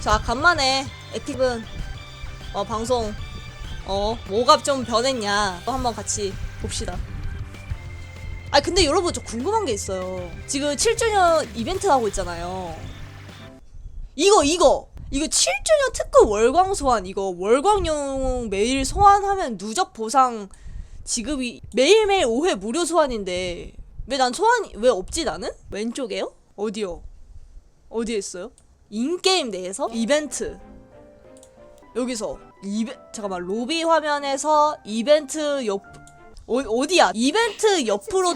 자 간만에 에픽은 어 방송 어 뭐가 좀 변했냐 또 한번 같이 봅시다. 아 근데 여러분 저 궁금한 게 있어요. 지금 7주년 이벤트 하고 있잖아요. 이거 이거 이거 7주년 특급 월광 소환 이거 월광용 매일 소환하면 누적 보상 지급이 매일매일 5회 무료 소환인데 왜 난 소환이 왜 없지 나는? 왼쪽에요? 어디요? 어디에 있어요? 인게임 내에서 이벤트 여기서 이베 잠깐만 로비 화면에서 이벤트 옆 어, 어디야? 이벤트 옆으로?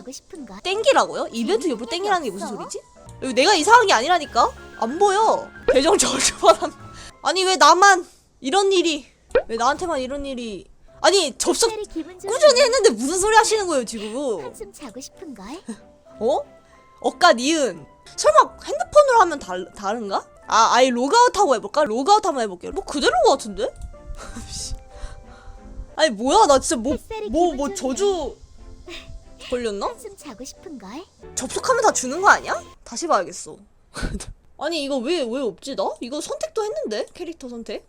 땡기라고요? 이벤트 옆으로 땡기라는 게 무슨 소리지? 여기 내가 이상한 게 아니라니까? 안 보여. 계정 저주받았. 아니 왜 나만 이런 일이 왜 나한테만 이런 일이 아니 접속 꾸준히 했는데 무슨 소리 하시는 거예요 지금? 한숨 자고 싶은가? 어? 억까 니은 설마 핸드폰으로 하면 달, 다른가? 아 아예 로그아웃하고 해볼까? 로그아웃 한번 해볼게요 뭐 그대로인 것 같은데? 아니 뭐야 나 진짜 뭐 뭐 뭐 저주 걸렸나? 한숨 자고 싶은가? 접속하면 다 주는 거 아니야? 다시 봐야겠어. 아니 이거 왜 왜 없지 나? 이거 선택도 했는데 캐릭터 선택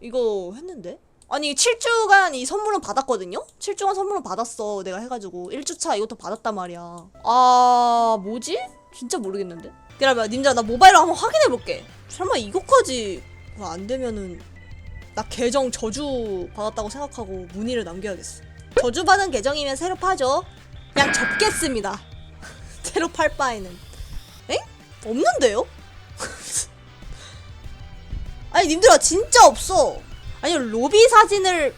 이거 했는데 아니 7주간 이 선물은 받았거든요? 7주간 선물은 받았어 내가 해가지고 1주차 이것도 받았단 말이야 아 뭐지? 진짜 모르겠는데 기다려봐. 님자 나 모바일로 한번 확인해볼게. 설마 이거까지 안 되면은 나 계정 저주 받았다고 생각하고 문의를 남겨야겠어. 저주 받은 계정이면 새로 파죠. 그냥 접겠습니다. 새로 팔 바에는. 엥? 없는데요? 아니 님들아 진짜 없어. 아니 로비 사진을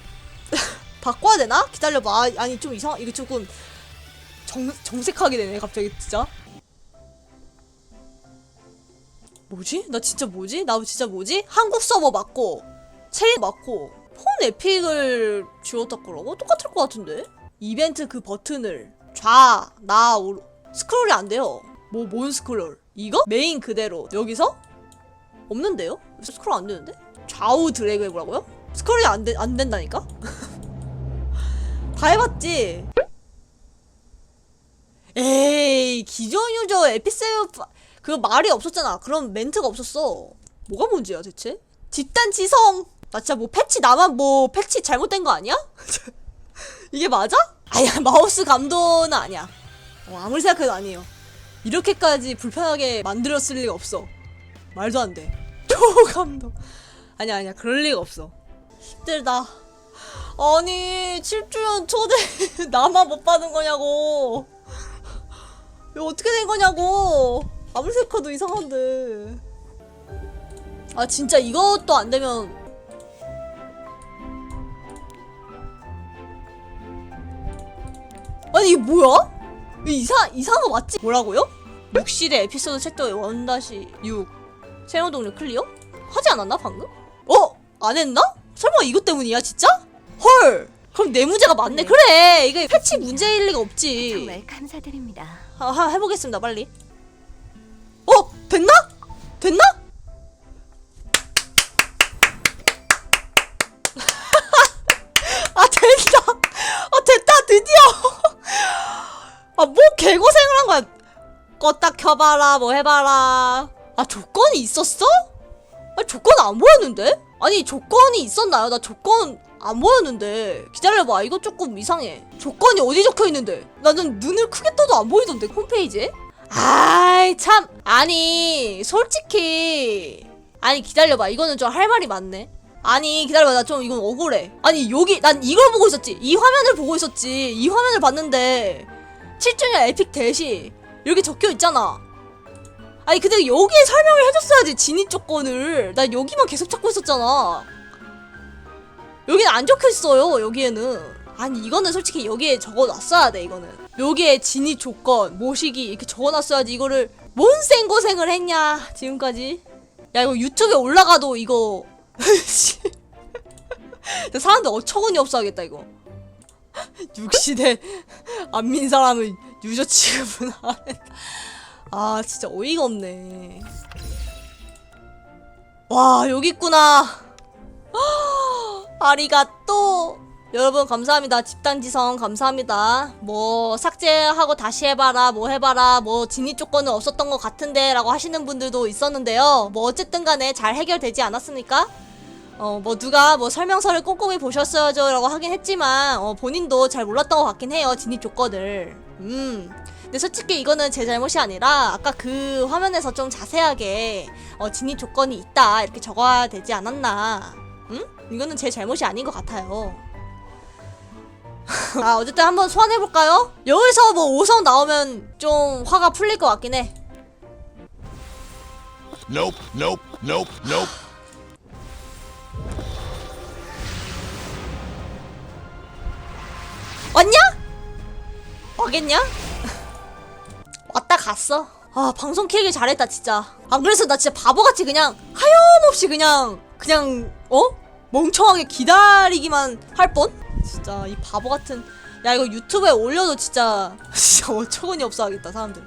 바꿔야 되나? 기다려봐. 아, 아니 좀 이상 이거 조금 정, 정색하게 되네 갑자기 진짜 뭐지? 나 진짜 뭐지? 나 진짜 뭐지? 한국 서버 맞고 체리 맞고 폰 에픽을 지웠다 거라고? 똑같을 것 같은데? 이벤트 그 버튼을 좌, 나, 오 스크롤이 안 돼요. 뭐, 뭔 스크롤? 이거? 메인 그대로. 여기서? 없는데요? 스크롤 안 되는데? 좌우 드래그 해보라고요? 스크롤이 안, 되, 안 된다니까? 다 해봤지? 에이, 기존 유저 에피세이브 그 말이 없었잖아. 그런 멘트가 없었어. 뭐가 문제야, 대체? 집단 지성! 나 진짜 뭐 패치, 나만 뭐 패치 잘못된 거 아니야? 이게 맞아? 아야 마우스 감도는 아니야. 어, 아무리 생각해도 아니에요. 이렇게까지 불편하게 만들었을 리가 없어. 말도 안 돼. 초감도. 아니야 아니야 그럴 리가 없어. 힘들다. 아니 7주년 초대 나만 못 받은 거냐고. 이거 어떻게 된 거냐고. 아무리 생각해도 이상한데. 아 진짜 이것도 안 되면 아니 이게 뭐야? 이상 이상한 거 맞지? 뭐라고요? 6실의 에피소드 챕터 1-6 새로운 동료 클리어? 하지 않았나 방금? 어? 안 했나? 설마 이것 때문이야 진짜? 헐 그럼 내 문제가 맞네 그래 이게 패치 문제일 리가 없지 정말 감사드립니다. 하, 하, 해보겠습니다 빨리 어? 됐나? 됐나? 아 됐다 아 됐다 드디어 아 뭐 개고생을 한 거야 껐다 켜봐라 뭐 해봐라 아 조건이 있었어? 아 조건 안 보였는데? 아니 조건이 있었나요? 나 조건 안 보였는데 기다려봐 이거 조금 이상해 조건이 어디 적혀있는데 나는 눈을 크게 떠도 안 보이던데 홈페이지에 아 이 참 아니 솔직히 아니 기다려봐. 이거는 좀 할 말이 많네. 아니 기다려봐. 나 좀 이건 억울해. 아니 여기 난 이걸 보고 있었지. 이 화면을 보고 있었지. 이 화면을 봤는데 7주년 에픽 대시 여기 적혀 있잖아. 아니 근데 여기에 설명을 해줬어야지 진입 조건을. 나 여기만 계속 찾고 있었잖아. 여기는 안 적혀 있어요 여기에는. 아니 이거는 솔직히 여기에 적어놨어야 돼 이거는. 여기에 진입 조건 모시기 이렇게 적어놨어야지 이거를 뭔 생고생을 했냐 지금까지? 야 이거 유튜브에 올라가도 이거. 씨. 사람들 어처구니 없어 하겠다 이거. 6시대 안민 사람은 유저 취급은 안 했다. 아 진짜 어이가 없네. 와 여기 있구나. 아리가또 여러분 감사합니다. 집단지성 감사합니다. 뭐 삭제하고 다시 해봐라 뭐 해봐라 뭐 진입 조건은 없었던 것 같은데 라고 하시는 분들도 있었는데요. 뭐 어쨌든 간에 잘 해결되지 않았습니까? 어 뭐 누가 뭐 설명서를 꼼꼼히 보셨어야죠 라고 하긴 했지만 어 본인도 잘 몰랐던 것 같긴 해요. 진입 조건을. 음. 근데 솔직히 이거는 제 잘못이 아니라 아까 그 화면에서 좀 자세하게 어, 진입 조건이 있다 이렇게 적어야 되지 않았나 응? 이거는 제 잘못이 아닌 것 같아요 아 어쨌든 한번 소환해볼까요? 여기서 뭐 5성 나오면 좀 화가 풀릴 것 같긴 해 Nope, nope, nope, nope. 왔냐? 와겠냐? 왔다 갔어. 아 방송 키우기 잘했다 진짜. 안 그래서 나 진짜 바보같이 그냥 하염없이 그냥 그냥 어 멍청하게 기다리기만 할 뻔. 진짜 이 바보 같은. 야 이거 유튜브에 올려도 진짜 진짜 어처구니 없어 하겠다 사람들.